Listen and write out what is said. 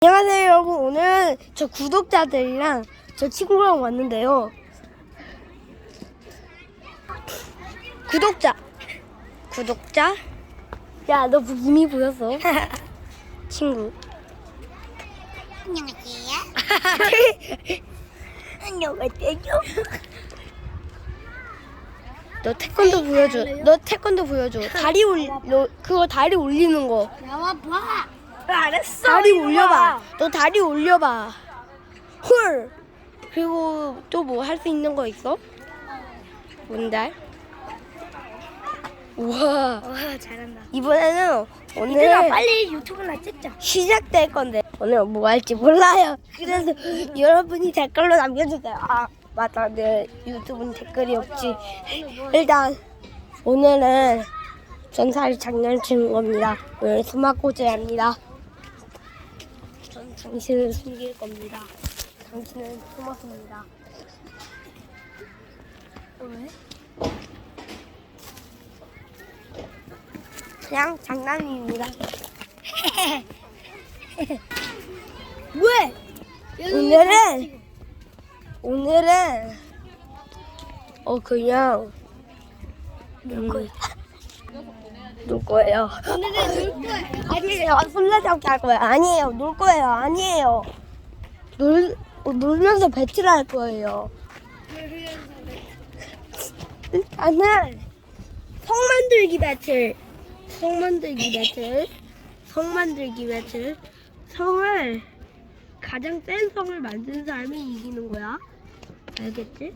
안녕하세요 여러분. 오늘은 저 구독자들이랑 저 친구랑 왔는데요. 구독자. 구독자? 야너 이미 보였어. 친구. 안녕하세요. 안녕하세요. 너 태권도 보여줘. 너 태권도 보여줘. 다리 올리 너 그거 다리 올리는 거. 나와 봐. 알았어. 다리 올려봐 너 다리 올려봐 헐 그리고 또 뭐 할 수 있는 거 있어? 뭔데? 우와 와 잘한다. 이번에는 오늘 얘들아 빨리 유튜브나 찍자. 시작될 건데 오늘 뭐 할지 몰라요. 그래서 여러분이 댓글로 남겨주세요. 아 맞다, 내 유튜브는 댓글이 없지. 일단 오늘은 전사를 장난치는 겁니다. 오늘 수막고제합니다. 전 당신을 숨길 겁니다. 당신은 숨었습니다. 왜? 그냥 장난입니다. 왜? 오늘은 오늘은 어 그냥 놀 거예요. 놀 거예요. 오늘은 놀 거야. 아니에요. 술래잡기 할 거예요. 아니에요. 놀 거예요. 아니에요. 놀 어, 놀면서 배틀 할 거예요. 일단은 성 만들기 배틀. 성 만들기 배틀. 성 만들기 배틀. 성을 가장 센 성을 만든 사람이 이기는 거야. 알겠지?